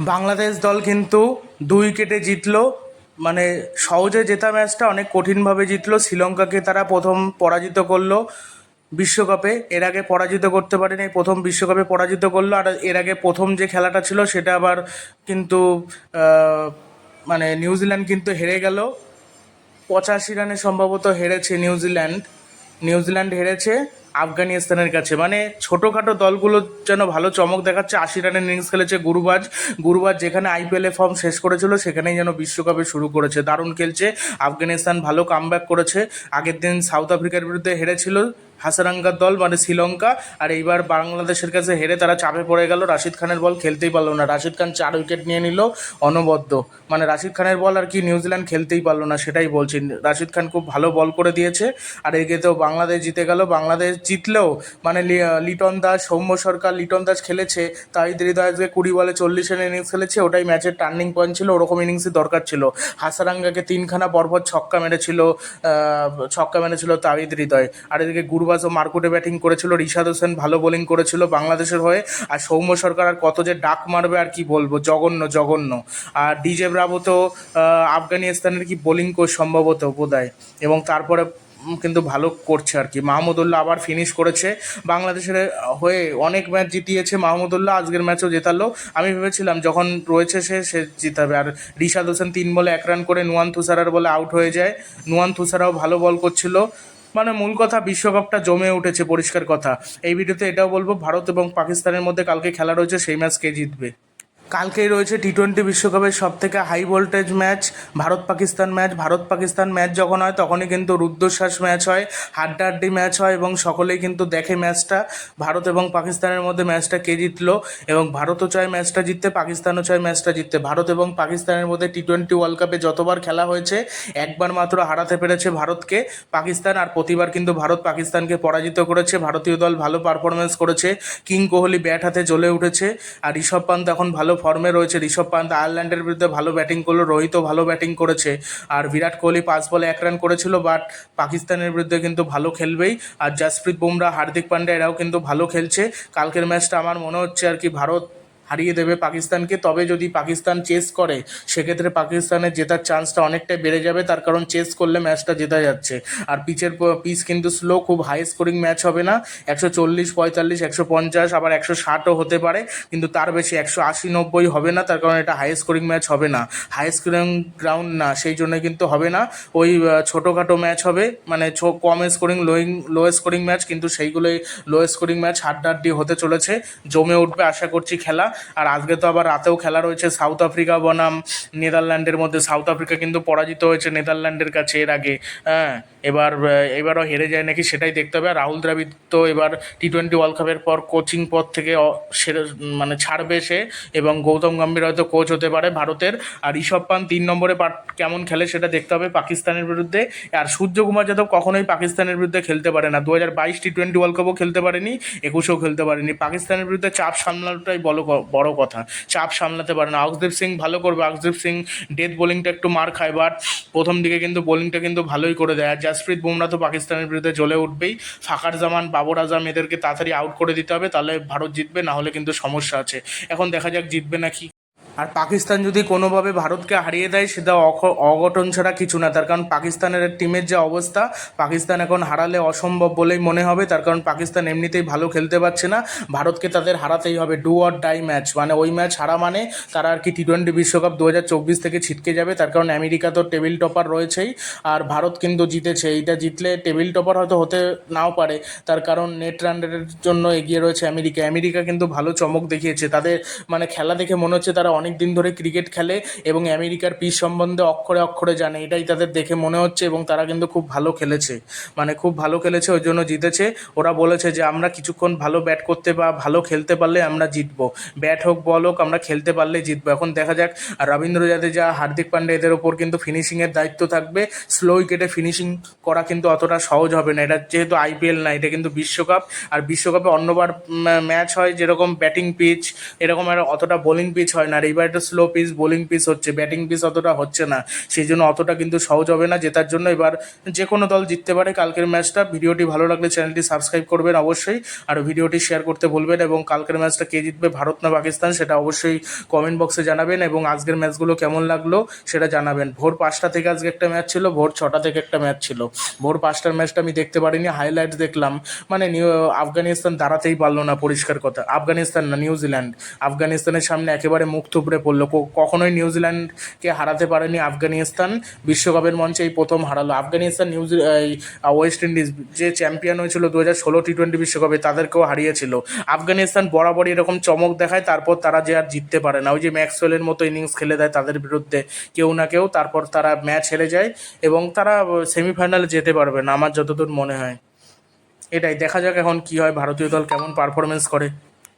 বাংলাদেশ দল কিন্তু দুই উইকেটে জিতল। মানে সহজে জেতা ম্যাচটা অনেক কঠিনভাবে জিতলো। শ্রীলঙ্কাকে তারা প্রথম পরাজিত করল বিশ্বকাপে। এর আগে পরাজিত করতে পারেনি, প্রথম বিশ্বকাপে পরাজিত করল। আর এর আগে প্রথম যে খেলাটা ছিল, সেটা আবার কিন্তু মানে নিউজিল্যান্ড কিন্তু হেরে গেল। পঁচাশি রানে সম্ভবত হেরেছে নিউজিল্যান্ড। নিউজিল্যান্ড হেরেছে আফগানিস্তানের কাছে। মানে ছোটোখাটো দলগুলো যেন ভালো চমক দেখাচ্ছে, আশি রানের ইনিংস খেলেছে গুরুবাজ। গুরুবাজ যেখানে আইপিএলে ফর্ম শেষ করেছিল, সেখানেই যেন বিশ্বকাপে শুরু করেছে। দারুণ খেলছে। আফগানিস্তান ভালো কামব্যাক করেছে। আগের দিন সাউথ আফ্রিকার বিরুদ্ধে হেরেছিল হাসারাঙ্গার দল মানে শ্রীলঙ্কা। আর এইবার বাংলাদেশের কাছে হেরে তারা চাপে পড়ে গেল। রাশিদ খানের বল খেলতেই পারল না। রাশিদ খান চার উইকেট নিয়ে নিল অনবদ্য। মানে রাশিদ খানের বল আর কি নিউজিল্যান্ড খেলতেই পারল না, সেটাই বলছি। রাশিদ খান খুব ভালো বল করে দিয়েছে। আর এগিয়েতেও বাংলাদেশ জিতে গেল। বাংলাদেশ জিতলেও মানে লিটন দাস, সৌম্য সরকার, লিটন দাস খেলেছে। তাই হৃদয় আজকে কুড়ি বলে চল্লিশ রানের ইনিংস খেলেছে। ওটাই ম্যাচের টার্নিং পয়েন্ট ছিল। ওরকম ইনিংসই দরকার ছিল। হাসারাঙ্গাকে তিনখানা পরপর ছক্কা মেরেছিল ছক্কা মেরেছিল তাহিদ হৃদয়। আর এদিকে গুরবাজ ও মার্কুটে ব্যাটিং করেছিল, রিশাদ হোসেন ভালো বোলিং করেছিল বাংলাদেশের হয়ে। আর সৌম্য সরকার আর কত যে ডাক মারবে আর কি বলব, জঘন্য জঘন্য। আর ডিজে ব্রাভো তো আফগানিস্তানের কি বোলিং কোচ সম্ভবত বোধহয়। এবং তারপরে কিন্তু ভালো করছে আর কি। মাহমুদুল্লাহ আবার ফিনিশ করেছে। বাংলাদেশের হয়ে অনেক ম্যাচ জিতিয়েছে মাহমুদুল্লাহ আজকের ম্যাচও জেতালো। আমি ভেবেছিলাম যখন রয়েছে সে সে জিতাবে। আর রিশাদ হোসেন তিন বলে এক রান করে নুয়ান থুসারার বলে আউট হয়ে যায়। নুয়ান থুসারাও ভালো বল করছিল। মানে মূল কথা, বিশ্বকাপটা জমে উঠেছে, পরিষ্কার কথা। এই ভিডিওতে এটাও বলব, ভারত এবং পাকিস্তানের মধ্যে কালকে খেলা রয়েছে, সেই ম্যাচ কে জিতবে? কালকেই রয়েছে টি টোয়েন্টি বিশ্বকাপের সব থেকে high voltage match Bharat Pakistan match Bharat Pakistan match যখন হয়, তখনই কিন্তু রুদ্ধশ্বাস ম্যাচ হয়, হাড্ডাহাড্ডি ম্যাচ হয় এবং সকলেই কিন্তু দেখে ম্যাচটা ভারত এবং পাকিস্তানের মধ্যে ম্যাচটা কে জিতলো এবং ভারতও চায় ম্যাচটা জিততে, পাকিস্তানও চায় ম্যাচটা জিততে। ভারত এবং পাকিস্তানের মধ্যে টি টোয়েন্টি ওয়ার্ল্ড কাপে যতবার খেলা হয়েছে, একবার মাত্র হারাতে পেরেছে ভারতকে। পাকিস্তান আর প্রতিবার কিন্তু ভারত পাকিস্তানকে পরাজিত করেছে। ভারতীয় দল ভালো পারফরমেন্স করেছে। কিং কোহলি ব্যাট হাতে জ্বলে উঠেছে। আর ঋষভ পান্ত এখন ভালো ফর্মে রয়েছে। ঋষভ পান্ত আয়ারল্যান্ডের বিরুদ্ধে ভালো ব্যাটিং করল। রোহিতও ভালো ব্যাটিং করেছে। আর বিরাট কোহলি পাঁচ বলে এক রান করেছিল বাট পাকিস্তানের বিরুদ্ধে কিন্তু ভালো খেলবেই। আর জাসপ্রীত বুমরা, হার্দিক পান্ডে, এরাও কিন্তু ভালো খেলছে। কালকের ম্যাচটা আমার মনে হচ্ছে আর কি ভারত হারিয়ে দেবে পাকিস্তানকে, তবে যদি পাকিস্তান চেস করে, সেক্ষেত্রে পাকিস্তানের জেতার চান্সটা অনেকটাই বেড়ে যাবে। তার কারণ চেস করলে ম্যাচটা জেতা যাচ্ছে। আর পিচের পিচ কিন্তু স্লো খুব হাই স্কোরিং ম্যাচ হবে না। একশো চল্লিশ, পঁয়তাল্লিশ, একশো পঞ্চাশ, আবার একশো ষাটও হতে পারে। কিন্তু তার বেশি একশো আশি নব্বই হবে না। তার কারণ এটা হাই স্কোরিং ম্যাচ হবে না। হাই স্কোরিং গ্রাউন্ড না, সেই জন্য কিন্তু হবে না। ওই ছোটোখাটো ম্যাচ হবে। মানে কম scoring lowing low scoring match কিন্তু সেইগুলোই লো স্কোরিং ম্যাচ হাড্ডাহাড্ডি হতে চলেছে। জমে উঠবে আশা করছি খেলা। আর আজকে তো আবার রাতেও খেলা রয়েছে সাউথ আফ্রিকা বনাম, নেদারল্যান্ডের মধ্যে। সাউথ আফ্রিকা কিন্তু পরাজিত হয়েছে নেদারল্যান্ডের কাছে এর আগে। হ্যাঁ এবার এবারও হেরে যায় নাকি সেটাই দেখতে হবে। আর রাহুল দ্রাবিড় তো এবার টি টোয়েন্টি ওয়ার্ল্ড কাপের পর কোচিং পদ থেকে সেরে মানে ছাড়বে সে এবং গৌতম গম্ভীর হয়তো কোচ হতে পারে ভারতের। আর ঋষভ পান তিন নম্বরে পাট কেমন খেলে সেটা দেখতে হবে পাকিস্তানের বিরুদ্ধে। আর সূর্যকুমার যাদব কখনোই পাকিস্তানের বিরুদ্ধে খেলতে পারে না। দু হাজার বাইশ টি টোয়েন্টি ওয়ার্ল্ড কাপও খেলতে পারেনি, একুশেও খেলতে পারেনি। পাকিস্তানের বিরুদ্ধে চাপ সামলানোটাই ক- বড় কথা। চাপ সামলাতে পারে না। অক্সদীপ সিং ভালো করবে। অক্সদীপ সিং ডেথ বোলিংটা একটু মার খায় বাট প্রথম দিকে কিন্তু বোলিংটা কিন্তু ভালোই করে দেয়। আর জাসপ্রীত বুমরা তো পাকিস্তানের বিরুদ্ধে জ্বলে উঠবেই। ফাকার জামান, বাবর আজম এদেরকে তাড়াতাড়ি আউট করে দিতে হবে। তাহলে ভারত জিতবে, না হলে কিন্তু সমস্যা আছে। এখন দেখা যাক জিতবে নাকি আর পাকিস্তান যদি কোনোভাবে ভারতকে হারিয়ে দেয়, সেটা অঘটন ছাড়া কিছু না। তার কারণ পাকিস্তানের টিমের যে অবস্থা, পাকিস্তান এখন হারালে অসম্ভব বলেই মনে হবে। তার কারণ পাকিস্তান এমনিতেই ভালো খেলতে পারছে না। ভারতকে তাদের হারাতেই হবে। ডু অর ডাই ম্যাচ মানে ওই ম্যাচ হারা মানে তারা আর কি টি টোয়েন্টি বিশ্বকাপ দু হাজার চব্বিশ থেকে ছিটকে যাবে। তার কারণ আমেরিকা তো টেবিল টপার রয়েছেই। আর ভারত কিন্তু জিতেছে। এইটা জিতলে টেবিল টপার হয়তো হতে নাও পারে। তার কারণ নেট রানের জন্য এগিয়ে রয়েছে আমেরিকা। আমেরিকা কিন্তু ভালো চমক দেখিয়েছে। তাদের মানে খেলা দেখে মনে হচ্ছে তারা অনেক দিন ধরে ক্রিকেট খেলে এবং আমেরিকার পিচ সম্বন্ধে অক্ষরে অক্ষরে জানে, এটাই তাদের দেখে মনে হচ্ছে এবং তারা কিন্তু খুব ভালো খেলেছে। মানে খুব ভালো খেলেছে, ওই জন্য জিতেছে। ওরা বলেছে যে, আমরা কিছুক্ষণ ভালো ব্যাট করতে বা ভালো খেলতে পারলে আমরা জিতবো। ব্যাট হোক, বল হোক, আমরা খেলতে পারলে জিতবো। এখন দেখা যাক রবীন্দ্র জাদেজা, হার্দিক পান্ডে, এদের ওপর কিন্তু ফিনিশিংয়ের দায়িত্ব থাকবে। স্লো উইকেটে ফিনিশিং করা কিন্তু অতটা সহজ হবে না। এটা যেহেতু আইপিএল না, এটা কিন্তু বিশ্বকাপ। আর বিশ্বকাপে অন্যবার ম্যাচ হয় যেরকম ব্যাটিং পিচ এরকম আর অতটা বোলিং পিচ হয় না। আর এইবার একটা স্লো পিচ বোলিং পিচ হচ্ছে ব্যাটিং পিচ অতটা হচ্ছে না। সেই জন্য অতটা কিন্তু সহজ হবে না, জেতার জন্য এবার যে কোনো দল জিততে পারে। কালকের ম্যাচটা ভিডিওটি ভালো লাগলে চ্যানেলটি সাবস্ক্রাইব করবেন অবশ্যই, আর ভিডিওটি শেয়ার করতে বলবেন এবং কালকের ম্যাচটা কে জিতবে, ভারত না পাকিস্তান, সেটা অবশ্যই কমেন্ট বক্সে জানাবেন, এবং আজকের ম্যাচগুলো কেমন লাগল সেটা জানাবেন। ভোর পাঁচটা থেকে আজকে একটা ম্যাচ ছিল, ভোর ছটা থেকে একটা ম্যাচ ছিল। ভোর পাঁচটার ম্যাচটা আমি দেখতে পারিনি হাইলাইট দেখলাম। মানে নিউ, আফগানিস্তান দাঁড়াতেই পারল না, পরিষ্কার কথা। আফগানিস্তান না, নিউজিল্যান্ড। আফগানিস্তানের সামনে একেবারে মুখ থুবড়ে পড়ল। কখনোই নিউজিল্যান্ডকে হারাতে পারেনি আফগানিস্তান। বিশ্বকাপের মঞ্চে এই প্রথম হারালো। আফগানিস্তান নিউজি ওয়েস্ট ইন্ডিজ যে চ্যাম্পিয়ন হয়েছিল দু হাজার ষোলো টি টোয়েন্টি বিশ্বকাপে, তাদেরকেও হারিয়েছিল। আফগানিস্তান বরাবরই এরকম চমক দেখায়, তারপর তারা যে আর জিততে পারে না। ওই যে ম্যাক্সওয়েলের মতো ইনিংস খেলে দেয় তাদের বিরুদ্ধে কেউ না কেউ, তারপর তারা ম্যাচ হেরে যায় এবং তারা সেমিফাইনালে যেতে পারবে না, আমার যতদূর মনে হয়। এটাই, দেখা যাক এখন কি হয় ভারতীয় দল কেমন পারফরমেন্স করে।